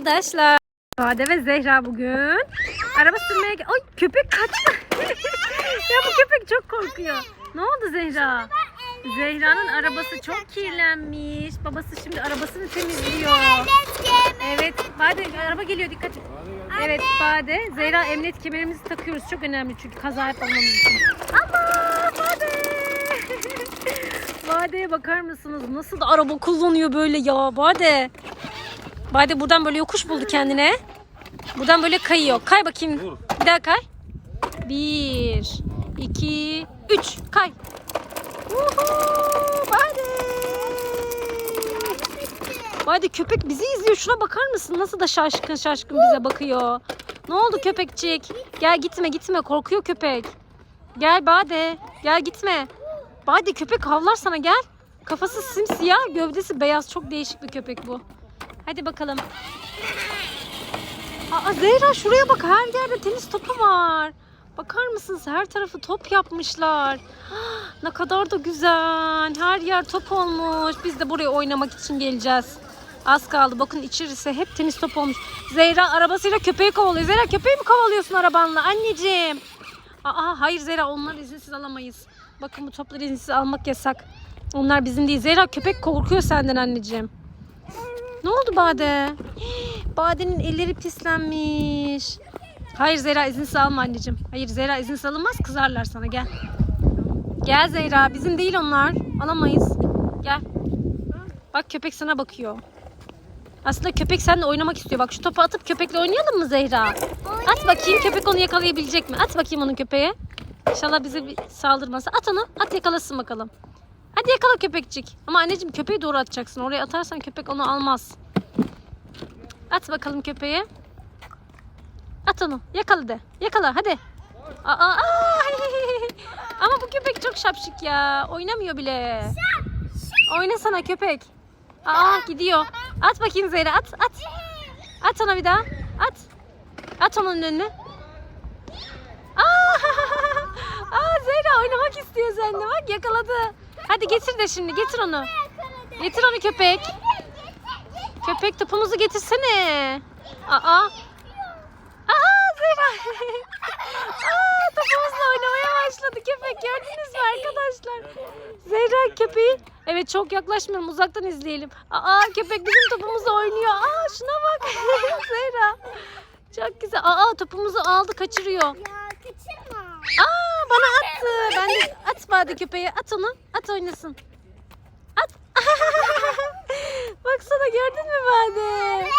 arkadaşlar. Bade ve Zehra bugün araba sürmeye... Ay köpek kaçtı. ya bu köpek çok korkuyor. Ne oldu Zehra? Zehra'nın arabası çok kirlenmiş. Babası şimdi arabasını temizliyor. Evet, Bade araba geliyor dikkat et. Evet Bade, Zehra emniyet kemerimizi takıyoruz. Çok önemli çünkü kaza yapmamamız için. Allah Bade! Bade'ye bakar mısınız? Nasıl da araba kullanıyor böyle ya Bade. Bade buradan böyle yokuş buldu kendine. Buradan böyle kayıyor. Kay bakayım. Dur. Bir daha kay. Bir, iki, üç. Kay. Uhu, Bade. Bade köpek bizi izliyor. Şuna bakar mısın? Nasıl da şaşkın şaşkın bize bakıyor. Ne oldu köpekçik? Gel gitme gitme. Korkuyor köpek. Gel Bade. Gel gitme. Bade köpek havlar sana gel. Kafası simsiyah, gövdesi beyaz. Çok değişik bir köpek bu. Hadi bakalım. Aa Zehra şuraya bak her yerde tenis topu var. Bakar mısınız her tarafı top yapmışlar. Ne kadar da güzel. Her yer top olmuş. Biz de buraya oynamak için geleceğiz. Az kaldı. Bakın içerisi hep tenis top olmuş. Zehra arabasıyla köpeği kovalıyor. Zehra köpeği mi kovalıyorsun arabanla anneciğim? Aa hayır Zehra onları izinsiz alamayız. Bakın bu topları izinsiz almak yasak. Onlar bizim değil. Zehra köpek korkuyor senden anneciğim. Ne oldu Bade? Bade'nin elleri pislenmiş. Hayır Zehra izinsiz alma anneciğim. Hayır Zehra izinsiz alınmaz kızarlar sana gel. Gel Zehra bizim değil onlar. Alamayız. Gel. Bak köpek sana bakıyor. Aslında köpek seninle oynamak istiyor. Bak şu topu atıp köpekle oynayalım mı Zehra? At bakayım köpek onu yakalayabilecek mi? At bakayım onun köpeğe. İnşallah bize bir saldırmasa. At onu. At yakalasın bakalım. Hadi yakala köpekçik. Ama anneciğim köpeği doğru atacaksın. Oraya atarsan köpek onu almaz. At bakalım köpeğe. At onu. Yakala de. Yakala hadi. Aa, aa, Ama bu köpek çok şapşık ya. Oynamıyor bile. Oynasana köpek. Aa gidiyor. At bakayım Zehra at at. At ona bir daha. At. At onun önüne. Aa, aa Zehra oynamak istiyor seninle. Bak yakaladı. Hadi getir de şimdi getir onu. Getir onu köpek. Köpek topumuzu getirsene. Aa. Aa Zehra. Aa topumuzla oynamaya başladı köpek. Gördünüz mü arkadaşlar? Zehra köpeği. Evet çok yaklaşmayalım uzaktan izleyelim. Aa köpek bizim topumuzla oynuyor. Aa şuna bak. Zehra. Çok güzel. Aa topumuzu aldı kaçırıyor. Ya kaçırma. Aa bana attı. Ben de at bari köpeğe. At onu. At oynasın. At. Baksana gördün mü bari?